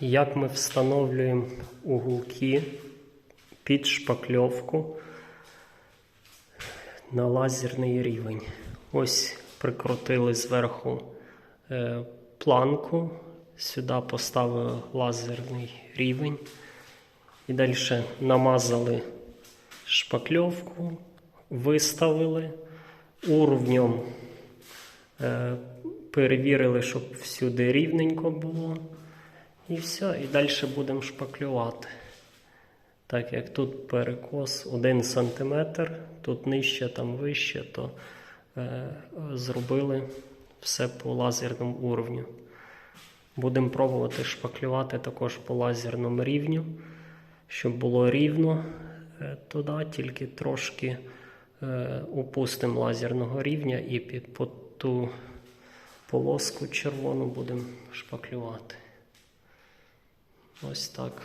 Як ми встановлюємо угулки під шпакльовку на лазерний рівень. Ось прикрутили зверху е, планку, сюди поставили лазерний рівень і далі намазали шпакльовку, виставили уровнем, е, перевірили, щоб всюди рівненько було. І все, і далі будемо шпаклювати. Так як тут перекос 1 см, тут нижче, там вище, то е, зробили все по лазерному уровню. Будемо пробувати шпаклювати також по лазерному рівню, щоб було рівно е, туди, тільки трошки е, опустимо лазерного рівня і під по ту полоску червону будемо шпаклювати. Ось так.